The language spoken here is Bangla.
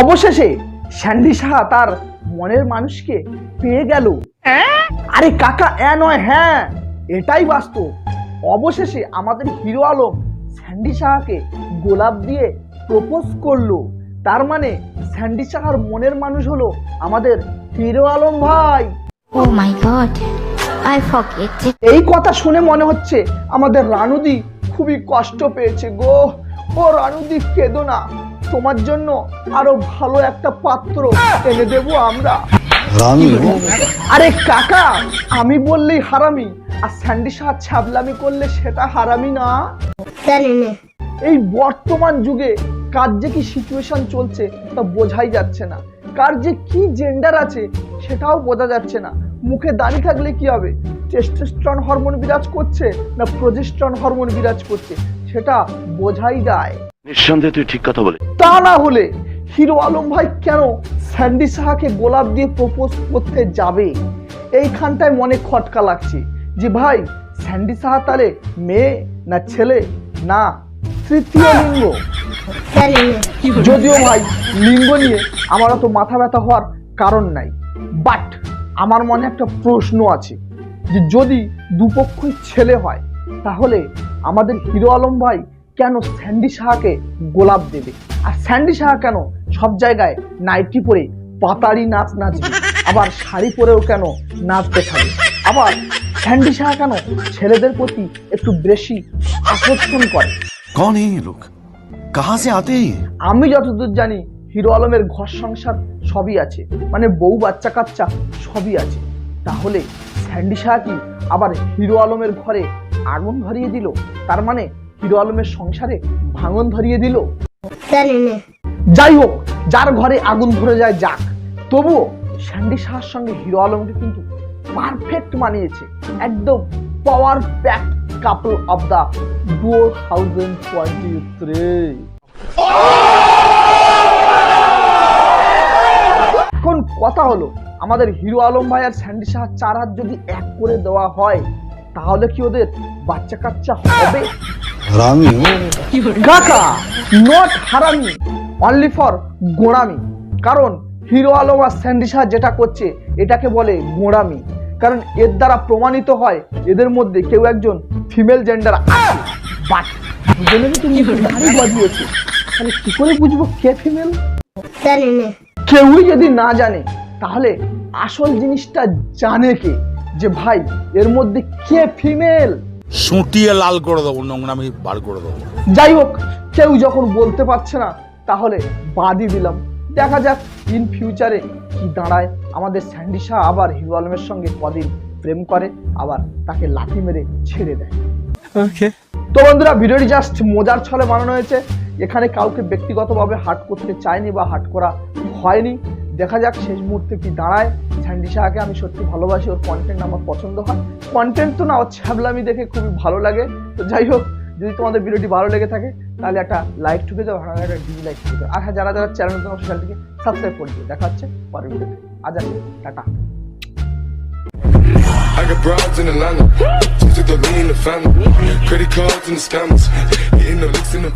অবশেষে স্যান্ডি সাহা তার মনের মানুষকে পেয়ে গেল। আরে কাকা এ নয় হ্যাঁ এটাই বাস্তব। অবশেষে আমাদের হিরো আলম স্যান্ডি সাহাকে গোলাপ দিয়ে প্রপোজ করল। তার মানে স্যান্ডি সাহার মনের মানুষ হলো আমাদের হিরো আলম ভাই। My god, I forget it. এই কথা শুনে মনে হচ্ছে আমাদের রানুদি খুবই কষ্ট পেয়েছে গো। ও রানুদি কেঁদো না তোমার জন্য আরও ভালো একটা পাত্র এনে দেবো আমরা। আরে কাকা আমি বললেই হারামি আর স্যান্ডি সাহা ছাবলামি করলে সেটা হারামি না। এই বর্তমান যুগে কার যে কি সিচুয়েশন চলছে তা বোঝাই যাচ্ছে না। কার যে কি জেন্ডার আছে সেটাও বোঝা যাচ্ছে না। মুখে দাঁড়িয়ে থাকলে কি হবে? টেস্টোস্টেরন হরমোন বিরাজ করছে না প্রজেস্ট্রন হরমোন বিরাজ করছে? সেটা বোঝাই যায়। নিঃসন্দেহে তুই ঠিক কথা বলে তা না হলে হিরো আলম ভাই কেন স্যান্ডি সাহাকে গোলাপ দিয়ে প্রপোজ করতে যাবে? এইখানটায় মনে খটকা লাগছে যে ভাই স্যান্ডি সাহা তাহলে মেয়ে না ছেলে? না তৃতীয় লিঙ্গ। যদিও ভাই লিঙ্গ নিয়ে আমার অত মাথা ব্যথা হওয়ার কারণ নাই। বাট আমার মনে একটা প্রশ্ন আছে যে যদি দুপক্ষই ছেলে হয় তাহলে আমাদের হিরো আলম ভাই কেন স্যান্ডি সাহাকে গোলাপ দেবে? আর স্যান্ডি সাহা কেন সব জায়গায় নাইটি পরে পাতারি নাচ নাচবে? আবার শাড়ি পরেও কেন নাচতে থাকে? আবার স্যান্ডি সাহা কেন ছেলেদের প্রতি একটু বেশি আকর্ষণ করে? কন লোক? কাহা আতে আমি যতদূর জানি হিরো আলমের ঘর সংসার সবই আছে। মানে বউ বাচ্চা কাচ্চা সবই আছে। তাহলে স্যান্ডি সাহা কি আবার হিরো আলমের ঘরে আগুন ধরিয়ে দিল। তার মানে হিরো আলমের সংসারে ভাঙন ধরিয়ে দিল। যাই হোক যার ঘরে আগুন ধরে যায় যাক। তবুও স্যান্ডি শাহর সঙ্গে হিরো আলমকে কিন্তু পারফেক্ট মানিয়েছে। একদম power pack couple of the two thousand twenty three এখন কথা হলো আমাদের হিরো আলম ভাই আর স্যান্ডি শাহ চার হাত যদি এক করে দেওয়া হয় তাহলে কি ওদের বাচ্চা কাচ্চা হবে কাকা নট হারামি অনলি ফর গোড়ামি। কারণ হিরো আলম আর স্যান্ডি শাহ যেটা করছে এটাকে বলে গোড়ামি। কারণ এর দ্বারা প্রমাণিত হয় এদের মধ্যে কেউ একজন ফিমেল জেন্ডার আছে। বাট দুজনে কিন্তু বাজিয়েছে। তাহলে কি করে বুঝব কে ফিমেল কেউই যদি না জানে তাহলে আসল জিনিসটা জানে কে? যে ভাই এর মধ্যে কে ফিমেল সুটিয়ে লাল করে দেবো নোংরামি বার করে দেবো। যাই হোক কেউ যখন বলতে পারছে না তাহলে বাদই দিলাম। দেখা যাক ইন ফিউচারে কি দাঁড়ায়। আমাদের স্যান্ডি শাহ আবার হিরো আলমের সঙ্গে কদিন প্রেম করে আবার তাকে লাঠি মেরে ছেড়ে দেয়। তো বন্ধুরা ভিডিওটি জাস্ট মজার ছলে বানানো হয়েছে। এখানে কাউকে ব্যক্তিগতভাবে হাট করতে চায়নি বা হাট করা হয়নি। দেখা যাক শেষ মুহূর্তে কি দাঁড়ায় স্যান্ডি শাহকে আমি সত্যি ভালোবাসি, ওর কন্টেন্ট আমার পছন্দ হয় কন্টেন্ট তো না, ওর ছ্যাবলামি দেখে খুবই ভালো লাগে তো যাই হোক, যদি তোমাদের ভিডিওটি ভালো লেগে থাকে, তাহলে একটা লাইক ঠুকে দাও ভালো একটা লাইক ঠুকে দাও আর হ্যাঁ যারা যারা চ্যানেল তোমার চ্যানেলটিকে সাবস্ক্রাইব করে দিও দেখা হচ্ছে পরের ভিডিওতে আজ আসি tata I got broads in Atlanta. Just the lean the family. Credit cards and the scammers. Hitting the licks in the